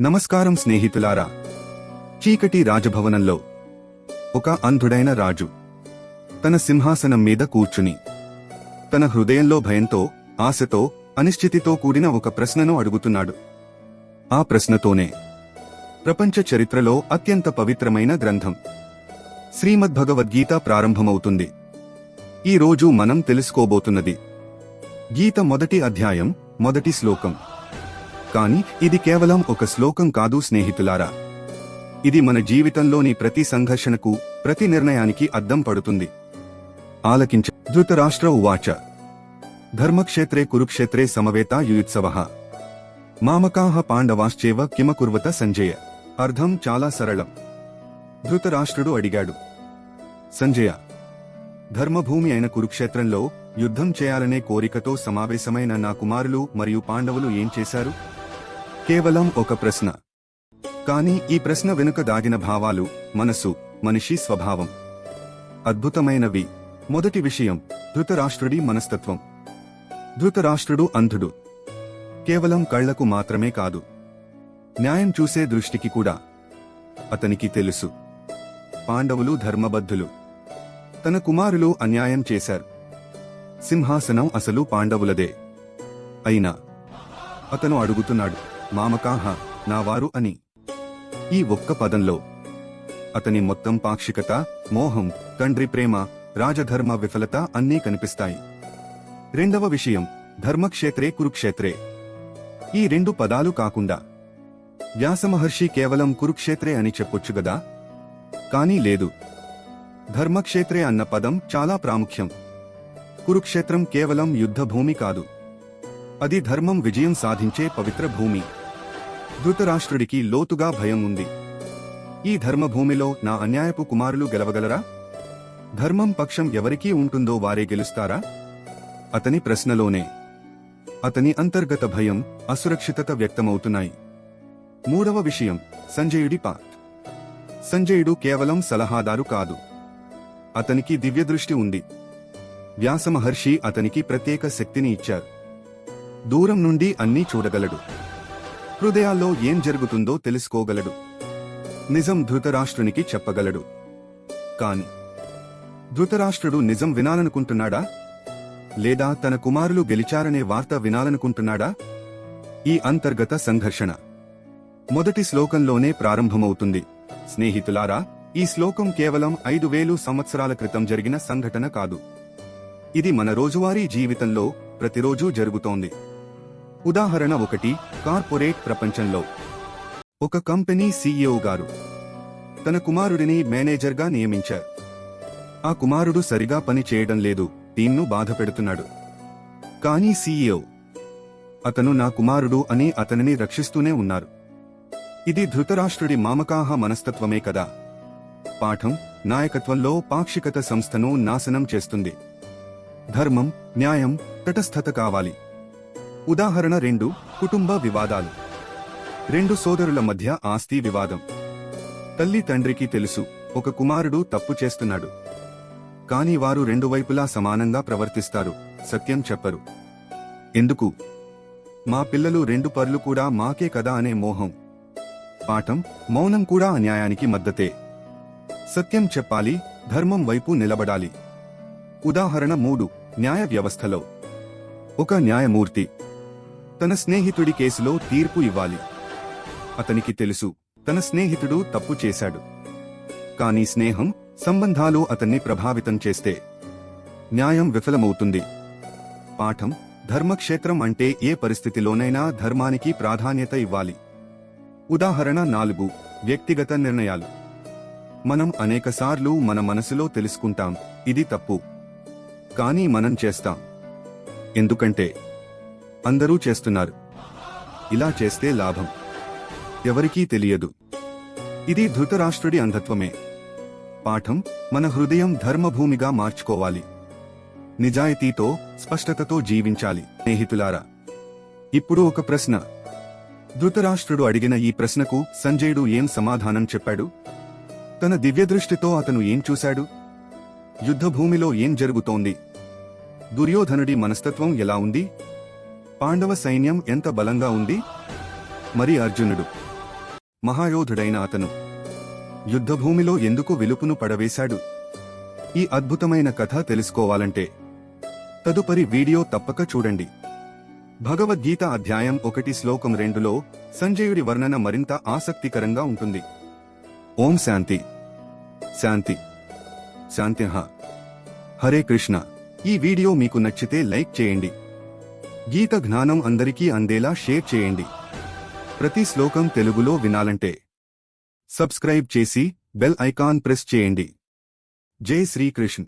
నమస్కారం స్నేహితులారా. చీకటి రాజభవనంలో ఒక అంధుడైన రాజు తన సింహాసనం మీద కూర్చుని తన హృదయంలో భయంతో ఆశతో అనిశ్చితితో కూడిన ఒక ప్రశ్నను అడుగుతున్నాడు. ఆ ప్రశ్నతోనే ప్రపంచ చరిత్రలో అత్యంత పవిత్రమైన గ్రంథం శ్రీమద్భగవద్గీత ప్రారంభమవుతుంది. ఈ రోజు మనం తెలుసుకోబోతున్నది గీత మొదటి అధ్యాయం మొదటి శ్లోకం. కాని ఇది కేవలం ఒక శ్లోకం కాదు స్నేహితులారా. ఇది మన జీవితంలోని ప్రతి సంఘర్షణకు ప్రతి నిర్ణయానికి అద్దం పడుతుంది. ఆలకించ ధృతరాష్ట్ర ఉవాచ. ధర్మక్షేత్రే కురుక్షేత్రే సమవేత యుయుత్సవ. మామకాహ పాండవాశ్చేవ కిమకుర్వత సంజయ. అర్థం చాలా సరళం. ధృతరాష్ట్రుడు అడిగాడు. సంజయ ధర్మభూమి అయిన కురుక్షేత్రంలో యుద్ధం చేయాలనే కోరికతో సమావేశమైన నా కుమారులు మరియు పాండవులు ఏం చేశారు? కేవలం ఒక ప్రశ్న. కానీ ఈ ప్రశ్న వెనుక దాగిన భావాలు మనసు మనిషి స్వభావం. అద్భుతమైనవి. మొదటి విషయం ధృతరాష్ట్రుడి మనస్తత్వం. ధృతరాష్ట్రుడు అంధుడు. కేవలం కళ్ళకు మాత్రమే కాదు. న్యాయం చూసే దృష్టికి కూడా. అతనికి తెలుసు. పాండవులు ధర్మబద్ధులు. తన కుమారులు అన్యాయం చేశారు. సింహాసనం అసలు పాండవులదే. అయినా అతను అడుగుతున్నాడు. మామకాహ నావారు అని. ఈ ఒక్క పదంలో అతని మొత్తం పాక్షికత మోహం తండ్రి ప్రేమ రాజధర్మ విఫలత అన్నీ కనిపిస్తాయి. రెండవ విషయం ధర్మక్షేత్రే కురుక్షేత్రే. ఈ రెండు పదాలు కాకుండా వ్యాసమహర్షి కేవలం కురుక్షేత్రే అని చెప్పొచ్చు గదా? కానీ లేదు. ధర్మక్షేత్రే అన్న పదం చాలా ప్రాముఖ్యం. కురుక్షేత్రం కేవలం యుద్ధభూమి కాదు. అది ధర్మం విజయం సాధించే పవిత్ర భూమి. ధృతరాష్ట్రుడికి లోతుగా భయం ఉంది ఈ ధర్మభూమిలో నా అన్యాయపు కుమారులు గెలవగలరా? ధర్మం పక్షం ఎవరికీ ఉంటుందో వారే గెలుస్తారా? అతని ప్రశ్నలోనే. అతని అంతర్గత భయం అసురక్షితత వ్యక్తమవుతున్నాయి. మూడవ విషయం సంజయుడి పాత్ సంజయుడు కేవలం సలహాదారు కాదు. అతనికి దివ్యదృష్టి ఉంది. వ్యాసమహర్షి అతనికి ప్రత్యేక శక్తిని ఇచ్చారు. దూరం నుండి అన్నీ చూడగలడు. హృదయాల్లో ఏం జరుగుతుందో తెలుసుకోగలడు. నిజం ధృతరాష్ట్రునికి చెప్పగలడు. కాని ధృతరాష్ట్రుడు నిజం వినాలనుకుంటున్నాడా? లేదా తన కుమారులు గెలిచారనే వార్త వినాలనుకుంటున్నాడా? ఈ అంతర్గత సంఘర్షణ. మొదటి శ్లోకంలోనే ప్రారంభమవుతుంది. స్నేహితులారా ఈ శ్లోకం కేవలం ఐదు వేలు సంవత్సరాల క్రితం జరిగిన సంఘటన కాదు. ఇది మన రోజువారీ జీవితంలో ప్రతిరోజూ జరుగుతోంది. ఉదాహరణ ఒకటి కార్పొరేట్ ప్రపంచంలో. ఒక కంపెనీ సీఈఓ గారు. తన కుమారుడిని మేనేజర్గా నియమించారు. ఆ కుమారుడు సరిగా పని చేయడం లేదు టీంను బాధ పెడుతున్నాడు. కానీ సీఈఓ అతను నా కుమారుడు అని అతనిని రక్షిస్తూనే ఉన్నారు. ఇది ధృతరాష్ట్రుడి మామకాహ మనస్తత్వమే కదా. పాఠం నాయకత్వంలో పాక్షికత సంస్థను నాశనం చేస్తుంది. ధర్మం న్యాయం తటస్థత కావాలి. ఉదాహరణ రెండు కుటుంబ వివాదాలు. రెండు సోదరుల మధ్య ఆస్తి వివాదం. తల్లి తండ్రికి తెలుసు ఒక కుమారుడు తప్పు చేస్తున్నాడు. కాని వారు రెండు వైపులా సమానంగా ప్రవర్తిస్తారు సత్యం చెప్పరు. ఎందుకు? మా పిల్లలు రెండు పర్లు కూడా మాకే కదా అనే మోహం. పాఠం మౌనం కూడా అన్యాయానికి మద్దతే. సత్యం చెప్పాలి ధర్మం వైపు నిలబడాలి. ఉదాహరణ మూడు న్యాయ వ్యవస్థలో. ఒక న్యాయమూర్తి. తన స్నేహితుడి కేసులో తీర్పు ఇవ్వాలి. అతనికి తెలుసు తన స్నేహితుడు తప్పు చేశాడు. కానీ స్నేహం సంబంధాలు అతన్ని ప్రభావితం చేస్తే న్యాయం విఫలమవుతుంది. పాఠం ధర్మక్షేత్రం అంటే ఏ పరిస్థితిలోనైనా ధర్మానికి ప్రాధాన్యత ఇవ్వాలి. ఉదాహరణ నాలుగు వ్యక్తిగత నిర్ణయాలు. మనం అనేకసార్లు మన మనసులో తెలుసుకుంటాం ఇది తప్పు. కానీ మనం చేస్తాం. ఎందుకంటే అందరూ చేస్తున్నారు. ఇలా చేస్తే లాభం. ఎవరికీ తెలియదు. ఇది ధృతరాష్ట్రుడి అంధత్వమే. పాఠం మన హృదయం ధర్మభూమిగా మార్చుకోవాలి. నిజాయితీతో స్పష్టతతో జీవించాలి. స్నేహితులారా ఇప్పుడు ఒక ప్రశ్న. ధృతరాష్ట్రుడు అడిగిన ఈ ప్రశ్నకు సంజయుడు ఏం సమాధానం చెప్పాడు? తన దివ్యదృష్టితో అతను ఏం చూశాడు? యుద్ధభూమిలో ఏం జరుగుతోంది? దుర్యోధనుడి మనస్తత్వం ఎలా ఉంది? పాండవ సైన్యం ఎంత బలంగా ఉంది? మరి అర్జునుడు. మహాయోధుడైన అతను. యుద్ధభూమిలో ఎందుకు విలుపును పడవేశాడు? ఈ అద్భుతమైన కథ తెలుసుకోవాలంటే. తదుపరి వీడియో తప్పక చూడండి. భగవద్గీత అధ్యాయం ఒకటి శ్లోకం రెండులో సంజయుడి వర్ణన మరింత ఆసక్తికరంగా ఉంటుంది. ఓం శాంతి. శాంతి. శాంత్యః హరే కృష్ణ. ఈ వీడియో మీకు నచ్చితే లైక్ చేయండి. గీత జ్ఞానం అందరికీ అందేలా షేర్ చేయండి. ప్రతి శ్లోకం తెలుగులో వినాలంటే సబ్స్క్రైబ్ చేసి బెల్ ఐకాన్ ప్రెస్ చేయండి. జై శ్రీకృష్ణ.